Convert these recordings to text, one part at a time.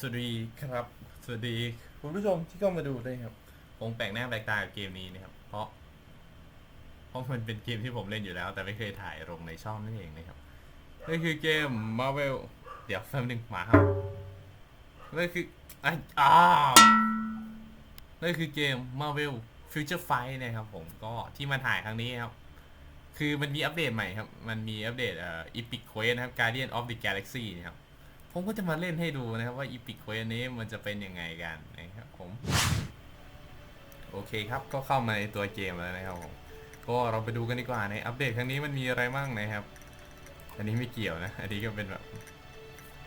สวัสดีครับ สวัสดีคุณผู้ชมที่เข้ามาดูด้วยครับ ผมแปลกหน้าแปลกตากับเกมนี้นะครับ เพราะ เพราะมันเป็นเกมที่ผมเล่นอยู่แล้ว แต่ไม่เคยถ่ายลงในช่องนั่นเองนะครับนั่นคือเกม Marvel เดี๋ยวแป๊บนึงมาครับนั่นคืออะอ้าวนั่นคือเกม Marvel Future Fight นะครับผมก็ที่มาถ่ายครั้งนี้ครับ คือมันมีอัปเดตใหม่ครับ มันมีอัปเดตเอ่อ Epic Quest นะครับ Guardian of the Galaxy นะครับ ผมก็จะมาเล่นให้ดูนะครับว่า Epic Quest นี้มันจะเป็นยังไงกันนะครับผม โอเคครับก็เข้ามาในตัวเกมแล้วนะครับผมก็เราไปดูกันดีกว่าในอัปเดตครั้งนี้มันมีอะไรบ้างนะครับ อันนี้ไม่เกี่ยวนะ อันนี้ก็เป็นแบบ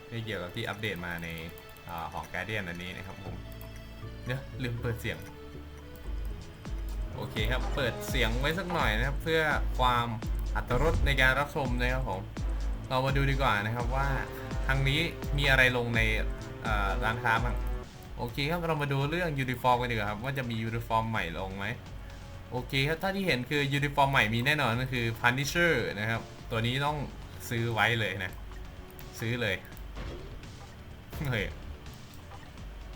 ไม่เกี่ยวกับที่อัปเดตมาในอของ Guardian อันนี้นะครับผมเดี๋ยวลืมเปิดเสียง โอเคครับ เปิดเสียงไว้สักหน่อยนะครับ เพื่อความอัตรสในการรับชมนะครับผม เรามาดูดีกว่านะครับว่า ครั้งนี้มีอะไรลงในร้านค้าบ้างโอเคครับเรามาดูเรื่องยูนิฟอร์มกันดีกว่าครับว่าจะมียูนิฟอร์มใหม่ลงไหมโอเคครับถ้าที่เห็นคือยูนิฟอร์มใหม่มีแน่นอนก็คือ Punisher นะครับ ตัวนี้ต้องซื้อไว้เลยนะ ซื้อเลยเฮ้ย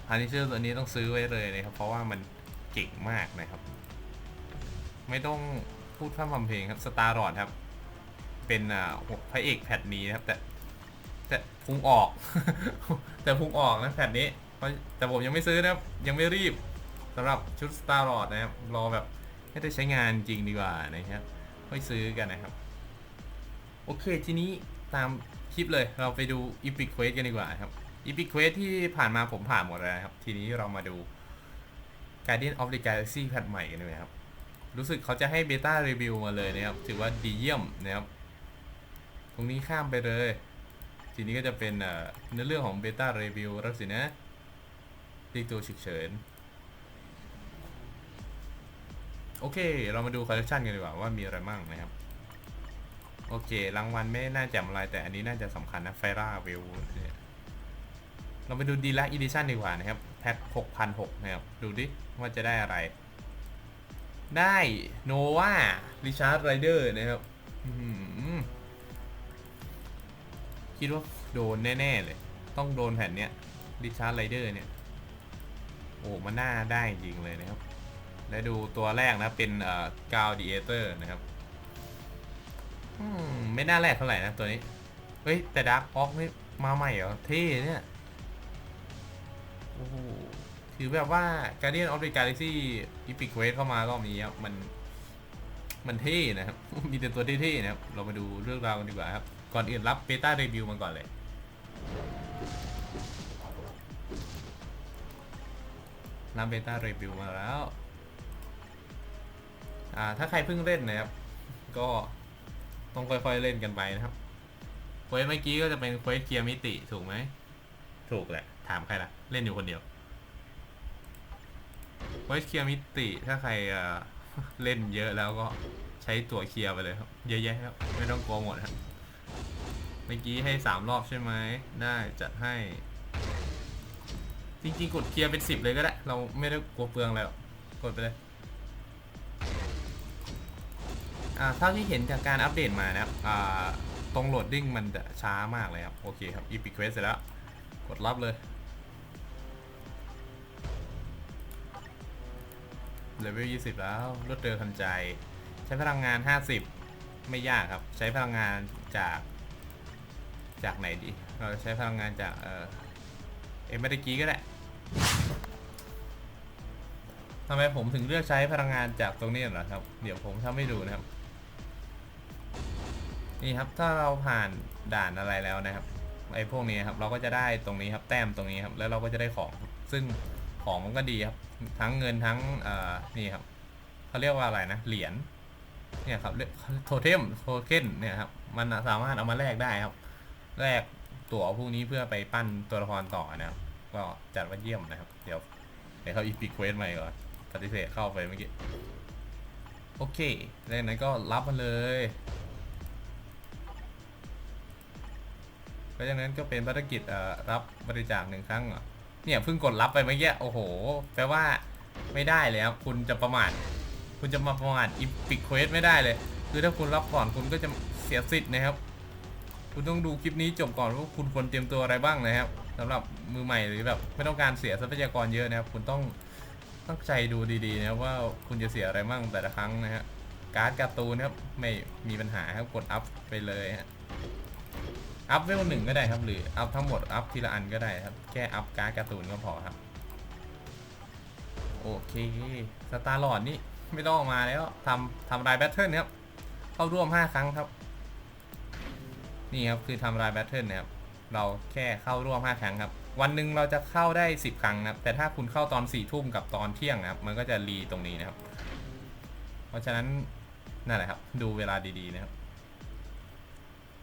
Punisher ตัวนี้ต้องซื้อไว้เลยนะครับ เพราะว่ามันเก่งมากนะครับ ไม่ต้องพูดพร่ำทำเพลงครับสตาร์รอดครับ เป็นพระเอกแพทนี้นะครับแต่ แต่พุงออก แต่พุงออกนะแพทนี้เพราะแต่ผมยังไม่ซื้อนะครับ ยังไม่รีบสำหรับชุดสตาร์รอดนะครับ รอแบบให้ได้ใช้งานจริงดีกว่านะครับ ค่อยซื้อกันนะครับ โอเคทีนี้ตามคลิปเลยเราไปดู Epic Quest กันดีกว่าครับ Epic Quest ที่ผ่านมาผมผ่านหมดแล้วครับ ทีนี้เรามาดู Guardian of the Galaxy แพทใหม่กันเลยครับ รู้สึกเขาจะให้เบต้ารีวิวมาเลยนะครับ ถือว่าดีเยี่ยมนะครับ ตรงนี้ข้ามไปเลย ทีนี้ก็จะเป็นเนื้อเรื่องของเบต้ารีวิวแล้วสินะที่ตัวฉุกเฉิน โอเค เรามาดูคอลเลคชันกันดีกว่าว่ามีอะไรบ้างนะครับ โอเค รางวัลไม่น่าจะอะไรแต่อันนี้น่าจะสำคัญนะไฟราวิวเราไปดูดีลักอีดิชันดีกว่านะครับ แพ็ค6,006นะครับ ดูดิ ว่าจะได้อะไร ได้โนวาริชาร์ดไรเดอร์นะครับ คิดว่าโดนแน่ ๆ เลย ต้องโดนแผ่นเนี้ยริชาร์ดไรเดอร์เนี่ย โอ้มันน่าได้จริงเลยนะครับ และดูตัวแรกนะเป็นเอ่อกาวดีเอเตอร์นะครับอืมไม่น่าแรกเท่าไหร่นะตัวนี้ เฮ้ย แต่ดาร์กออกนี่มาใหม่เหรอเท่เนี่ยโอ้โหถือแบบว่า Guardian of the Galaxy Epic Quest เข้ามารอบนี้ครับมัน มันเท่นะครับ มีแต่ตัวเท่ๆนะครับ เรามาดูเรื่องราวกันดีกว่าครับ ก่อนอื่นรับเบต้ารีวิวมันก่อนเลยรับเบต้ารีวิวมาแล้ว อ่า ถ้าใครเพิ่งเล่นนะครับ ก็ต้องค่อยๆเล่นกันไปนะครับเควสเมื่อกี้ก็จะเป็นเควสเคลียร์มิติถูกไหม ถูกแหละ ถามใครล่ะ เล่นอยู่คนเดียวไว้เคลียร์มิติ ถ้าใครเอ่อเล่นเยอะแล้วก็ใช้ตั๋วเคลียร์ไปเลยครับ เยอะแยะครับ ไม่ต้องกลัวหมดครับ เมื่อกี้ให้สามรอบใช่ไหม ได้จัดให้ จริงๆ กดเคลียร์เป็นสิบเลยก็ได้ เราไม่ได้กลัวเปลืองแล้วกดไปเลย อ่าเท่าที่เห็นจากการอัปเดตมานะครับ อ่า ตรงโหลดดิ้งมันจะช้ามากเลยครับ โอเคครับ Epic Quest เสร็จแล้ว กดรับเลย เลเวล20 แล้วรวดเร็วทันใจ ใช้พลังงาน 50 ไม่ยากครับ ใช้พลังงานจาก จากไหนดี เราใช้พลังงานจากเออเอ็มเมื่อกี้ก็ได้ทำไมผมถึงเลือกใช้พลังงานจากตรงนี้เหรอครับ เดี๋ยวผมทำให้ดูนะครับ นี่ครับถ้าเราผ่านด่านอะไรแล้วนะครับไอ้พวกนี้ครับเราก็จะได้ตรงนี้ครับแต้มตรงนี้ครับแล้วเราก็จะได้ของ ซึ่งของมันก็ดีครับ ทั้งเงินทั้งเอ่อนี่ครับเขาเรียกว่าอะไรนะเหรียญเนี่ยครับโทเทมโทเค็นเนี่ยครับมันสามารถเอามาแลกได้ครับ แลกตั๋วพวกนี้เพื่อไปปั้นตัวละครต่อนะครับก็จัดว่าเยี่ยมนะครับ เดี๋ยวเดี๋ยวเข้าอีพิเควสใหม่ก่อนปฏิเสธเข้าไปเมื่อกี้ โอเคแล้วนั้นก็รับมาเลยเพราะฉะนั้นก็เป็นภารกิจรับบริจาคหนึ่งครั้งเนี่ยเพิ่งกดรับไปเมื่อกี้โอ้โห แปลว่าไม่ได้เลยครับคุณจะประมาทคุณจะมาประมาทอีพิกเควสไม่ได้เลย คือถ้าคุณรับก่อนคุณก็จะเสียสิทธิ์นะครับ คุณต้องดูคลิปนี้จบก่อนว่าคุณควรเตรียมตัวอะไรบ้างนะครับสำหรับมือใหม่หรือแบบไม่ต้องการเสียทรัพยากรเยอะนะครับ คุณต้องตั้งใจดูดีๆนะว่าคุณจะเสียอะไรมั่งแต่ละครั้งนะฮะการ์ดการ์ตูนครับไม่มีปัญหาครับกดอัพไปเลยฮะอัพเวลหนึ่งก็ได้ครับ หรืออัพทั้งหมดอัพทีละอันก็ได้ครับแค่อัพการ์ดการ์ตูนก็พอครับโอเคสตาร์ลอดนี่ไม่ต้องออกมาแล้วทำทำรายแบทเทิลครับเข้าร่วม 5 ครั้งครับ นี่ครับคือทำรายแบทเทิลนะครับเราแค่เข้าร่วม 5 ครั้งครับ วันหนึ่งเราจะเข้าได้ 10 ครั้งนะครับ แต่ถ้าคุณเข้าตอน4ี่ทุ่มกับตอนเที่ยงนะครับ มันก็จะรีตรงนี้นะครับ เพราะฉะนั้นนั่นแหละครับ ดูเวลาดีๆนะครับ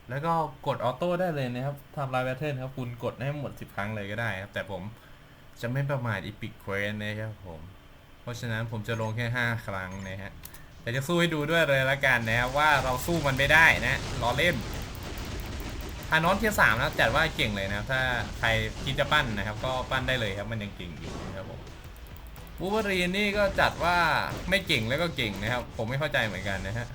แล้วก็กดออโต้ได้เลยนะครับทำรายแบทเทิลครับ คุณกดให้หมด 10 ครั้งเลยก็ได้ครับ แต่ผมจะไม่ประมาทอีพิกเควสนะครับผม เพราะฉะนั้นผมจะลงแค่ 5 ครั้งนะฮะแต่จะสู้ให้ดูด้วยเลยละกันนะครับว่าเราสู้มันไม่ได้นะล้อเล่นานอนเทียสามนะจัดว่าเก่งเลยนะครับ ถ้าใครคิดจะปั้นนะครับ ก็ปั้นได้เลยครับมันยังเก่งอยู่นะครับผมบูเบอรีนนี่ก็จัดว่าไม่เก่งแล้วก็เก่งนะครับ ผมไม่เข้าใจเหมือนกันนะฮะ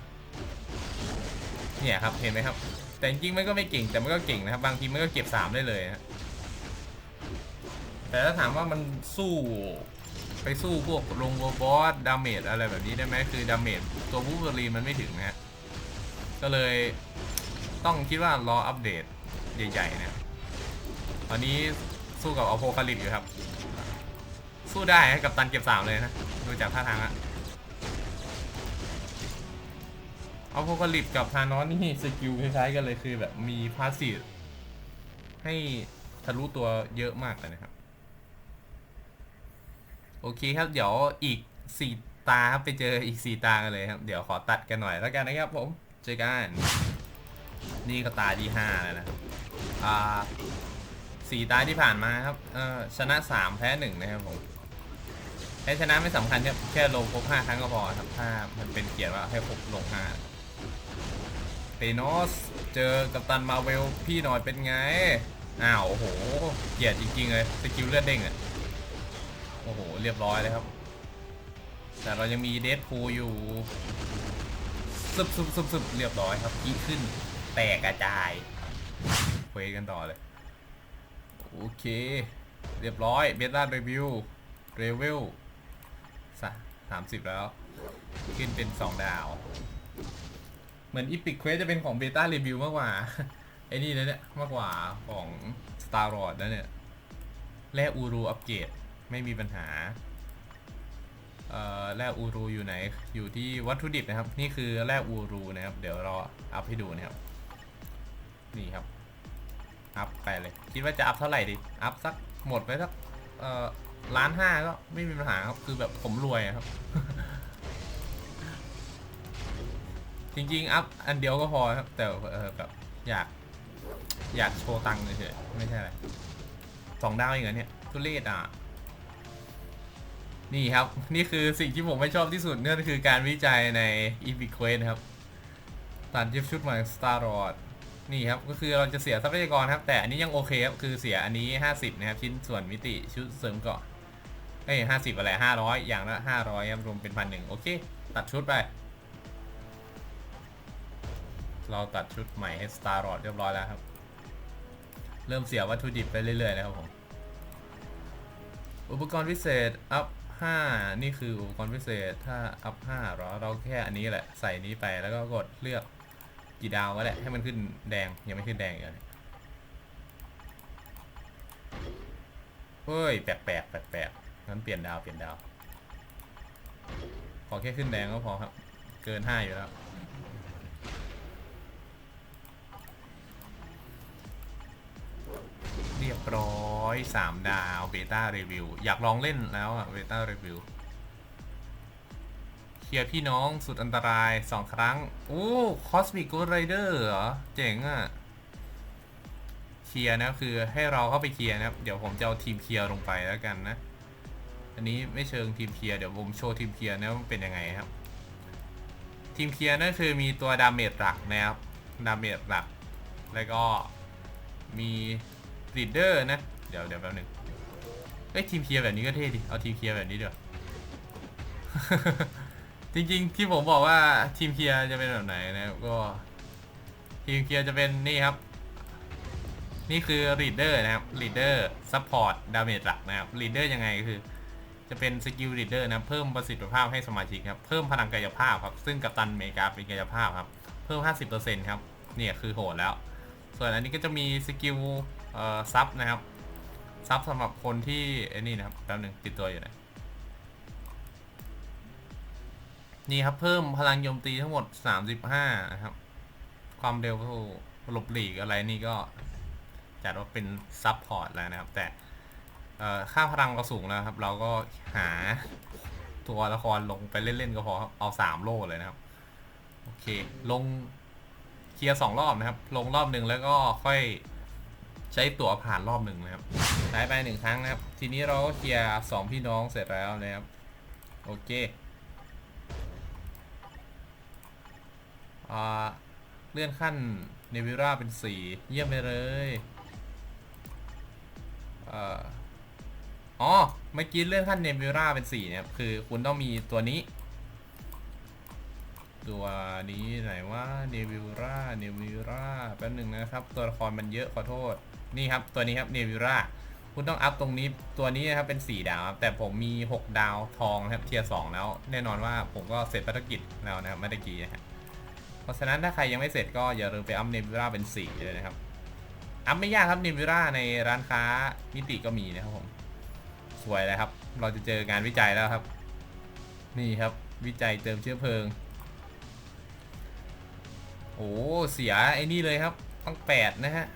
เนี่ยครับเห็นไหมครับ แต่จริงๆมันก็ไม่เก่งแต่มันก็เก่งนะครับ บางทีมันก็เก็บสามได้เลยนะแต่ถ้าถามว่ามันสู้ไปสู้พวกลงโรบอสดาเมจอะไรแบบนี้ได้ไหมคือดาเมจตัวบูเบอรีนมันไม่ถึงนะฮะก็เลย ต้องคิดว่ารออัปเดตใหญ่ๆเนะตอนนี้สู้กับอโพคาลิปอยู่ครับ สู้ได้ให้กับตันเก็บสามเลยนะ ดูจากท่าทางอะอโพคาลิปกับทานอสนี่สกิลคล้ายๆกันเลยคือแบบมีพาสซีฟให้ทะลุตัวเยอะมากเลยนะครับ โอเคครับ เดี๋ยวอีกสี่ตาครับไปเจออีกสี่ตากันเลยครับ เดี๋ยวขอตัดกันหน่อยแล้วกันนะครับผม เจอกัน นี่ก็ตาที่ห้าแล้วนะอ่าสี่ตาที่ผ่านมาครับเออชนะสามแพ้หนึ่งนะครับผมแพ้ชนะไม่สำคัญครับแค่ลงครบห้าครั้งก็พอครับถ้ามันเป็นเกียรติว่าให้ครบลงห้าเตโนสเจอกัปตันมาเวลพี่หน่อยเป็นไง อ้าวโอ้โห เกียรติจริงๆเลยสกิลเลือดเด้งอะโอ้โห เรียบร้อยเลยครับ แต่เรายังมีเดดพูอยู่ซึบซึบซึบซึบเรียบร้อยครับกีขึ้น แตกกระจายเควสกันต่อเลย โอเค เรียบร้อยเบต้าเรวิวเรเวลสามสิบแล้ว ขึ้นเป็น2ดาว เหมือนอีพิกเควสจะเป็นของเบต้าเรวิวมากกว่า ไอ้นี่นะเนี่ยมากกว่าของ Star l o r d นะเนี่ยแร่อูรูอัปเกรดไม่มีปัญหาเอ่อแร่อูรูอยู่ไหน อยู่ที่วัตถุดิบนะครับ นี่คือแร่อูรูนะครับ เดี๋ยวเราอัพให้ดูนะครับ นี่ครับ อัพไปเลย คิดว่าจะอัพเท่าไหร่ดี อัพสักหมดไปสักเอ่อล้านห้าก็ไม่มีปัญหาครับ คือแบบผมรวยครับ จริงๆ อัพอันเดียวก็พอครับ แต่เออแบบอยาก อยากโชว์ตังค์เฉยๆไม่ใช่อะไรสองดาวเองเหรอเนี่ยทุเรศอะนี่ครับ นี่คือสิ่งที่ผมไม่ชอบที่สุดนั่นคือการวิจัยใน Epic Quest นครับตัดยิบชุดใหม่ Star l o r d นี่ครับก็คือเราจะเสียทรัพยากรครับ แต่อันนี้ยังโอเคครับคือเสียอันนี้ 50 นะครับ ชิ้นส่วนมิติชุดเสริมเกาะเอ้ยห้าสิบอะไรห้าร้อยอย่างละห้าร้อยครับรวมเป็นพันหนึ่งโอเค ตัดชุดไป เราตัดชุดใหม่ให้ Star l o r d เรียบร้อยแล้วครับ เริ่มเสียวัตถุดิบไปเรื่อยๆแล้วครับผมอุปกรณ์พิเศษอัพ5นี่คืออุปกรณ์พิเศษถ้าอัพ5เหรอเราแค่อันนี้แหละใส่นี้ไปแล้วก็กดเลือก กี่ดาวก็ได้ให้มันขึ้นแดงยังไม่ขึ้นแดงอีกเลยเฮ้ยแปลกแปลกแปลกแปลกงั้นเปลี่ยนดาวเปลี่ยนดาว ขอแค่ขึ้นแดงก็พอครับ เกิน5อยู่แล้วเรียบร้อย 3 ดาวเบต้ารีวิวอยากลองเล่นแล้วอะเบต้ารีวิว เคลียร์พี่น้องสุดอันตราย2ครั้ง โอ้คอสมิกโกไรเดอร์เหรอ เจ๋งอะเคลียร์นะคือให้เราเข้าไปเคลียร์นะเดี๋ยวผมจะเอาทีมเคลียร์ลงไปแล้วกันนะ อันนี้ไม่เชิงทีมเคลียร์เดี๋ยวผมโชว์ทีมเคลียร์นะว่ามันเป็นยังไงครับ ทีมเคลียร์นั่นคือมีตัวดาเมจหลักนะครับ ดาเมจหลัก แล้วก็มีรีดเดอร์นะ เดี๋ยวเดี๋ยวแป๊บนึงเอ้ยทีมเคลียร์แบบนี้ก็เท่ดิ เอาทีมเคลียร์แบบนี้เดี๋ยว จริงๆที่ผมบอกว่าทีมเคียร์จะเป็นแบบไหนนะครับก็ ทีมเคียร์จะเป็นนี่ครับ นี่คือ leader นะครับ leader support damage หลักนะครับ leader ยังไงคือ จะเป็นสกิล leader นะเพิ่มประสิทธิภาพให้สมาชิกครับเพิ่มพลังกายภาพครับซึ่งกัปตันเมกาเป็นกายภาพครับเพิ่ม 50%ครับเนี่ยคือโหดแล้ว ส่วนอันนี้ก็จะมีสกิลเอ่อซับนะครับซับสำหรับคนที่ไอ้นี่นะครับแป๊บนึงติดตัวอยู่นะ นี่ครับเพิ่มพลังโจมตีทั้งหมด 35 นะครับ ความเร็วหลบหลีกอะไรนี่ก็จัดว่าเป็นซับพอร์ตแล้วนะครับ แต่ค่าพลังเราสูงแล้วครับ เราก็หาตัวละครลงไปเล่น ๆ ก็พอเอา 3 โล่เลยนะครับ โอเค ลงเคลียร์สองรอบนะครับ ลงรอบหนึ่งแล้วก็ค่อยใช้ตั๋วผ่านรอบหนึ่งนะครับได้ไปหนึ่งครั้งนะครับ ทีนี้เราก็เคลียร์สองพี่น้องเสร็จแล้วนะครับ โอเค อ่าเลื่อนขั้นเนวิราเป็นสีเยี่ยมไปเลยเอ่ออ๋อ เมื่อกี้เลื่อนขั้นเนวิราเป็นสีเนี่ยคือคุณต้องมีตัวนี้ ตัวนี้ไหนว่าเนวิราเนวิราแป๊บหนึ่งนะครับ ตัวละครมันเยอะขอโทษ นี่ครับ ตัวนี้ครับเนวิราคุณต้องอัพตรงนี้ตัวนี้นะครับเป็น4ดาวครับแต่ผมมี 6 ดาวทองนะครับเทียร์สแล้ว แน่นอนว่าผมก็เสร็จภารกิจแล้วนะครับเมื่อกี้นะฮะ ราะฉะนั้นถ้าใครยังไม่เสร็จก็อย่าลืมไปอัพเนวิราเป็น4เลยนะครับ อัพไม่ยากครับเนวิราในร้านค้ามิติก็มีนะครับผม สวยเลยครับ เราจะเจองานวิจัยแล้วครับ นี่ครับวิจัยเติมเชื้อเพลิง โอ้เสียไอ้นี่เลยครับต้องแปดนะฮะ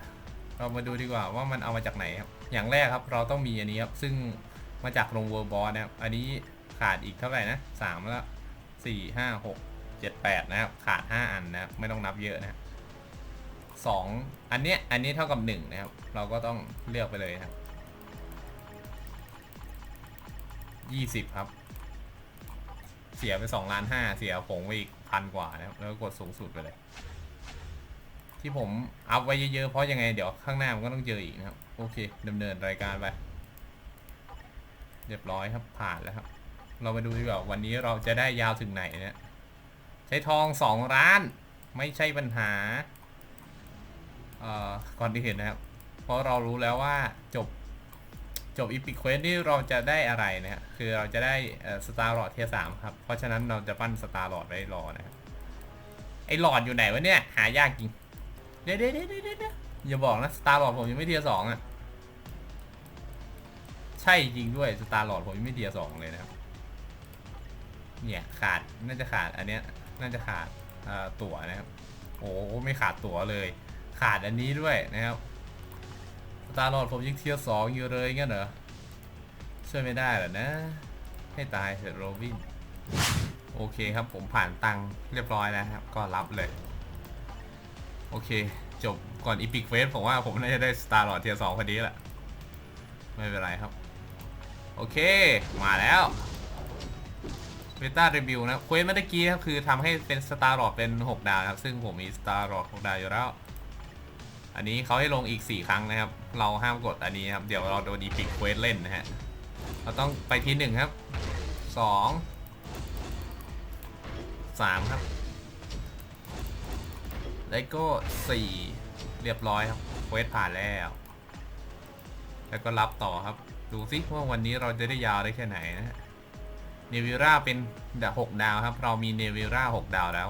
เรามาดูดีกว่าว่ามันเอามาจากไหนครับ อย่างแรกครับเราต้องมีอันนี้ครับ ซึ่งมาจากโรงเวอร์บอสนะครับ อันนี้ขาดอีกเท่าไหร่นะสามแล้วสี่ห้าหก เจ็ดแปดนะครับ ขาดห้าอันนะครับ ไม่ต้องนับเยอะนะสองอันเนี้ยอันนี้เท่ากับหนึ่งนะครับ เราก็ต้องเลือกไปเลยครับยี่สิบครับ เสียไปสองล้านห้าเสียผงไปอีกพันกว่านะครับ แล้วก็กดสูงสุดไปเลย ที่ผมอัพไว้เยอะๆ เพราะยังไงเดี๋ยวข้างหน้ามันก็ต้องเจออีกนะครับ โอเคดำเนินรายการไป เรียบร้อยครับผ่านแล้วครับ เรามาดูดีกว่าวันนี้เราจะได้ยาวถึงไหนเนี่ย ช้ทองสองล้าน ไม่ใช่ปัญหาเอ่อก่อนที่เห็นนะครับ เพราะเรารู้แล้วว่าจบจบอีพิ q ควสนี่เราจะได้อะไรนะฮะคือเราจะได้สตาร์หลอดเทียสามครับ เพราะฉะนั้นเราจะปั้นสตาร์หลอดไว้รอนะครับไอหลอดอยู่ไหนวะเนี่ย หายากจริง เดี๋ยวเดี๋ยวเดี๋ยวเดี๋ยวเดี๋ยวอย่าบอกนะสตาร์หลอดผมยังไม่เทียสองอะ ใช่จริงด้วยสตาร์หลอดผมยังไม่เทียสองเลยนะครับ เนี่ยขาดน่าจะขาดอันเนี้ย น่าจะขาดอ่อตั๋วนะครับ โอ้ไม่ขาดตั๋วเลย ขาดอันนี้ด้วยนะครับสตาร์ลอดผมยังเทียร์สองอยู่เลยงั้นเหรอช่วยไม่ได้เหรอนะ ให้ตายเถอะโรบินโอเคครับผมผ่านตังเรียบร้อยแล้วครับ ก็รับเลย โอเค จบก่อนอีพิกเฟสผมว่าผมน่าจะได้สตาร์หลอดเทียร์สองพอดีแหละ ไม่เป็นไรครับ โอเค มาแล้ว เบต้ารีวิวนะเควสเมื่อกี้ครับคือทำให้เป็นสตาร์หลอดเป็น 6 ดาวนะครับ ซึ่งผมมีสตาร์หลอด6ดาวอยู่แล้ว อันนี้เขาให้ลงอีก 4 ครั้งนะครับ เราห้ามกดอันนี้ครับ เดี๋ยวเราโดนดีพิกเควสเล่นนะฮะ เราต้องไปที่ 1 ครับ 2 3 ครับ แล้วก็ 4 เรียบร้อยครับเควสผ่านแล้ว แล้วก็รับต่อครับ ดูซิว่าวันนี้เราจะได้ยาวได้แค่ไหนนะฮะ เนวิราเป็นดาหกดาวครับ เรามีเนวิราหกดาวแล้ว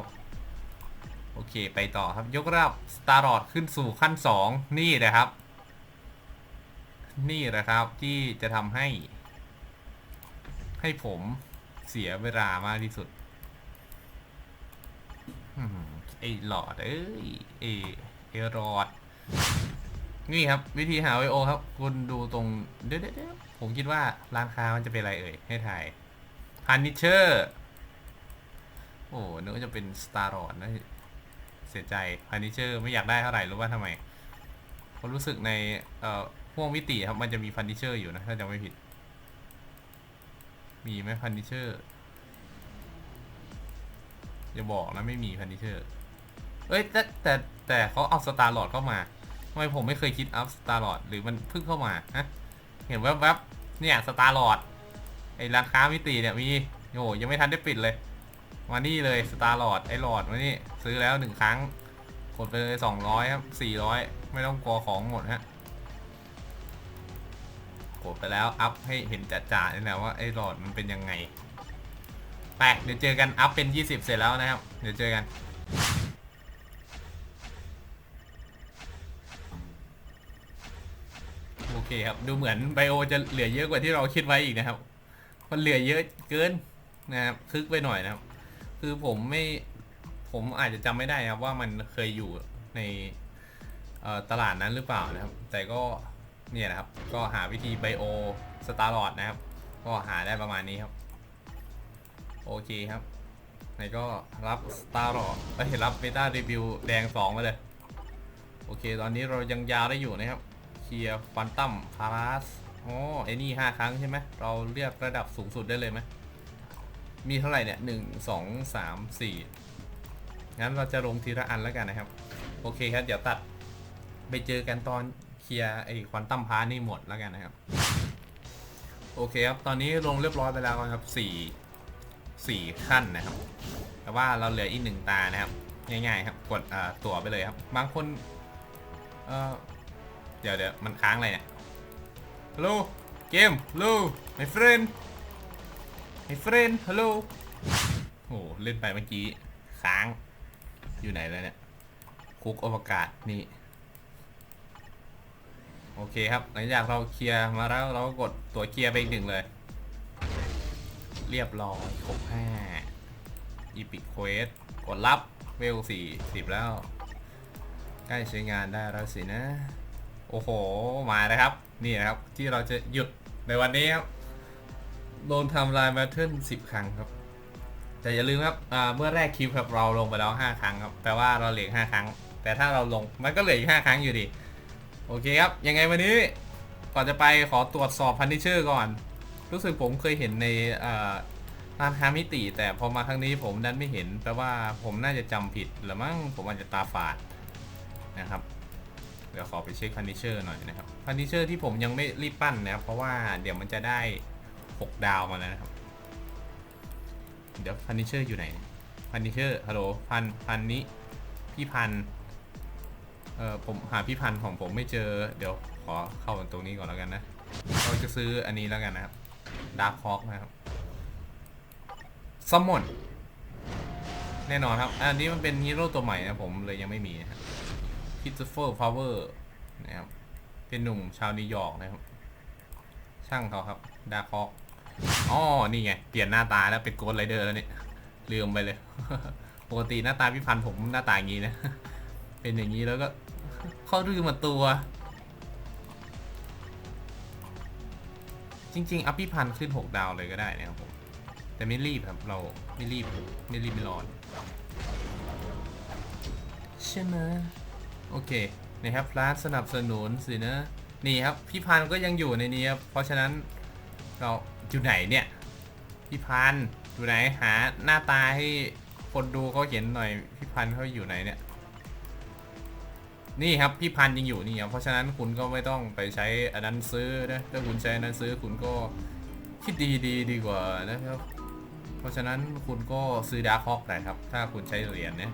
โอเคไปต่อครับ ยกระดับสตาร์รอดขึ้นสู่ขั้นสองนี่นะครับ นี่แหละครับที่จะทำให้ ให้ผมเสียเวลามากที่สุดไอหลอด เอ้ยไอไอรอด นี่ครับ วิธีหาไวโอครับ คุณดูตรงเดี๋ยวเดี๋ยวเดี๋ยวผมคิดว่าร้านค้ามันจะเป็นอะไรเอ่ย ให้ถ่าย พันนิเชอร์ โอ้นึกว่าจะเป็นสตาร์รอดนะ เสียใจพันนิเชอร์ไม่อยากได้เท่าไหร่รู้ว่าทำไมเพราะรู้สึกในเอ่อพวกมิติครับ มันจะมีพันนิเชอร์อยู่นะ ถ้าจำไม่ผิด มีไหมพันนิเชอร์อย่าบอกนะไม่มีพันนิเชอร์เอ้ยแต่แต่แต่เขาเอาสตาร์ลอดเข้ามาทำไมผมไม่เคยคิดอัพสตาร์ลอดหรือมันเพิ่งเข้ามาฮะเห็นแวบๆเนี่ยสตาร์ลอด ไอ้ร้านค้ามิติเนี่ยมีโอ้ยังไม่ทันได้ปิดเลย มานี่เลยสตาร์ลอดไอ้หลอดมานี่ซื้อแล้วหนึ่งครั้งกดไปเลยสองร้อยครับสี่ร้อยไม่ต้องกลัวของหมดฮะกดไปแล้วอัพให้เห็นจ่าๆนี่แหละว่าไอ้หลอดมันเป็นยังไงไปเดี๋ยวเจอกันอัพเป็น 20 เสร็จแล้วนะครับ เดี๋ยวเจอกัน โอเคครับ ดูเหมือนไบโอจะเหลือเยอะกว่าที่เราคิดไว้อีกนะครับ มันเหลือเยอะเกินนะครับคึกไปหน่อยนะครับ คือผมไม่ผมอาจจะจำไม่ได้นะครับว่ามันเคยอยู่ในตลาดนั้นหรือเปล่านะครับ แต่ก็เนี่ยนะครับ ก็หาวิธีไบโอสตาร์ลอดนะครับ ก็หาได้ประมาณนี้ครับ โอเคครับไหนก็รับสตาร์ลอดไปรับเบต้ารีวิวแดง2มาเลย โอเค ตอนนี้เรายังยาวได้อยู่นะครับ เคลียร์ฟันตัมพาราส อ๋อไอ้นี่ห้าครั้งใช่ไหมเราเรียกระดับสูงสุดได้เลยไหมมีเท่าไหร่เนี่ยหนึ่งสองสามสี่งั้นเราจะลงทีละอันแล้วกันนะครับ โอเคครับ เดี๋ยวตัดไปเจอกันตอนเคลียร์ไอ้ควอนตัมพาร์นี่หมดแล้วกันนะครับ โอเคครับ ตอนนี้ลงเรียบร้อยไปแล้วครับสี่สี่ขั้นนะครับ แต่ว่าเราเหลืออีกหนึ่งตานะครับ ง่ายๆครับ กดตั๋วไปเลยครับ บางคน เออเดี๋ยวเดี๋ยวมันค้างอะไรเนี่ย Hello เกม Hello my friend my friend Hello โอ้เล่นไปเมื่อกี้ค้างอยู่ไหนแล้วเนี่ย คุกอวกาศนี่ โอเคครับ หลังจากเราเคลียร์มาแล้วเราก็กดตัวเคลียร์ไปอีกหนึ่งเลย เรียบร้อยครบห้าอีพิกเควสกดรับเวลสี่สิบแล้ว ใกล้ใช้งานได้แล้วสินะ โอ้โห มาแล้วครับ นี่นะครับ ที่เราจะหยุดในวันนี้ครับ โดนทำลายแบทเทิลสิบครั้งครับ แต่อย่าลืมครับเมื่อแรกคลิปครับเราลงไปแล้ว5ครั้งครับแปลว่าเราเหลือ5ครั้ง แต่ถ้าเราลงมันก็เหลืออีก5ครั้งอยู่ดี โอเคครับ ยังไงวันนี้ก่อนจะไปขอตรวจสอบพันธิเชอร์ก่อน รู้สึกผมเคยเห็นในอ่าร้านค้ามิติ แต่พอมาครั้งนี้ผมดันไม่เห็นแปลว่าผมน่าจะจำผิดหรือมั้งผมอาจจะตาฝาดนะครับ เดี๋ยวขอไปเช็คพันธิเชอร์หน่อยนะครับพันธิเชอร์ที่ผมยังไม่รีบปั้นนะครับ เพราะว่าเดี๋ยวมันจะได้ 6 ดาวมาแล้วนะครับ เดี๋ยวพันนิเชอร์อยู่ไหนพันนิเชอร์ฮัลโหลพันพันนี้พี่พันเอ่อผมหาพี่พันของผมไม่เจอ เดี๋ยวขอเข้าตรงนี้ก่อนแล้วกันนะเราจะซื้ออันนี้แล้วกันนะครับดาร์คฮอคนะครับซัมมอนแน่นอนครับ อันนี้มันเป็นฮีโร่ตัวใหม่นะผมเลยยังไม่มีนะครับ คิสเฟอร์พาวเวอร์นะครับ เป็นหนุ่มชาวนิวยอร์กนะครับ ช่างเขาครับ ดาร์คอคอ๋อนี่ไง เปลี่ยนหน้าตาแล้วเป็นโกดไรเดอร์แล้วเนี่ยลืมไปเลย ปกติหน้าตาพี่พันธ์ผมหน้าตาอย่างนี้นะ เป็นอย่างนี้แล้วก็เข้าลืมมาตัว จริง ๆ อัพพี่พันธ์ขึ้น 6 ดาวเลยก็ได้นะครับผม แต่ไม่รีบครับ เราไม่รีบ ไม่รีบไม่ร้อน ใช่ไหม โอเคนะครับร้านสนับสนุนสินะนี่ครับพี่พันธ์ก็ยังอยู่ในนี้ครับเพราะฉะนั้นเราอยู่ไหนเนี่ยพี่พันธ์อยู่ไหนหาหน้าตาให้คนดูเขาเห็นหน่อยพี่พันธ์เขาอยู่ไหนเนี่ยนี่ครับพี่พันธ์ยังอยู่นี่ครับเพราะฉะนั้นคุณก็ไม่ต้องไปใช้อันนั้นซื้อนะถ้าคุณใช้อันนั้นซื้อคุณก็คิดดีดีดีกว่านะครับ เพราะฉะนั้นคุณก็ซื้อดาร์คฮอกได้ครับ ถ้าคุณใช้เหรียญเนี่ย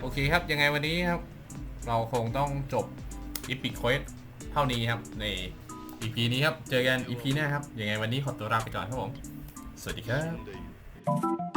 โอเคครับยังไงวันนี้ครับ เราคงต้องจบอีพิ q ควสเท่านี้ครับ ใน EP นี้ครับ เจอกัน EP หน้าครับ ยังไงวันนี้ขอตัวลาไปก่อนครับผม สวัสดีครับ